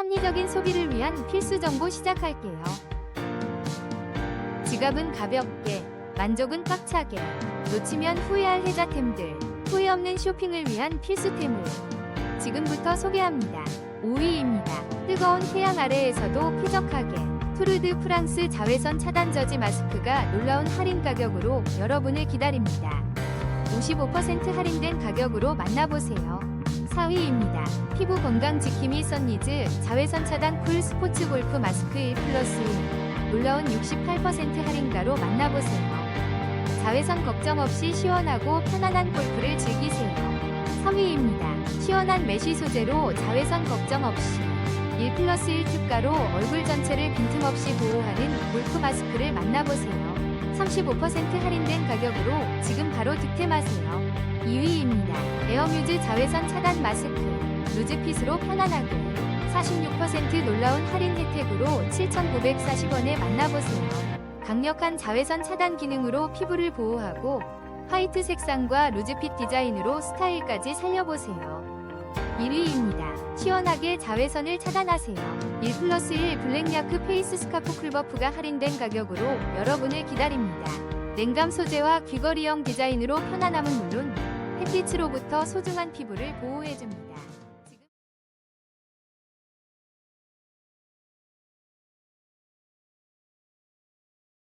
합리적인 소비를 위한 필수 정보 시작할게요. 지갑은 가볍게, 만족은 꽉차게, 놓치면 후회할 혜자템들, 후회 없는 쇼핑을 위한 필수템을 지금부터 소개합니다. 5위입니다. 뜨거운 태양 아래에서도 쾌적하게 투르드 프랑스 자외선 차단 저지 마스크가 놀라운 할인 가격으로 여러분을 기다립니다. 55% 할인된 가격으로 만나보세요. 4위입니다. 피부 건강 지킴이 썬니즈 자외선 차단 쿨 스포츠 골프 마스크 1 플러스 1 놀라운 68% 할인가로 만나보세요. 자외선 걱정 없이 시원하고 편안한 골프를 즐기세요. 3위입니다. 시원한 메쉬 소재로 자외선 걱정 없이 1 플러스 1 특가로 얼굴 전체를 빈틈없이 보호하는 골프 마스크를 만나보세요. 35% 할인된 가격으로 지금 바로 득템하세요. 2위입니다. 에어뮤즈 자외선 차단 마스크. 루즈핏으로 편안하게. 46% 놀라운 할인 혜택으로 7,940원에 만나보세요. 강력한 자외선 차단 기능으로 피부를 보호하고 화이트 색상과 루즈핏 디자인으로 스타일까지 살려보세요. 1위입니다. 시원하게 자외선을 차단하세요. 1 플러스 1 블랙야크 페이스 스카프 쿨버프가 할인된 가격으로 여러분을 기다립니다. 냉감 소재와 귀걸이형 디자인으로 편안함은 물론 햇빛으로부터 소중한 피부를 보호해줍니다.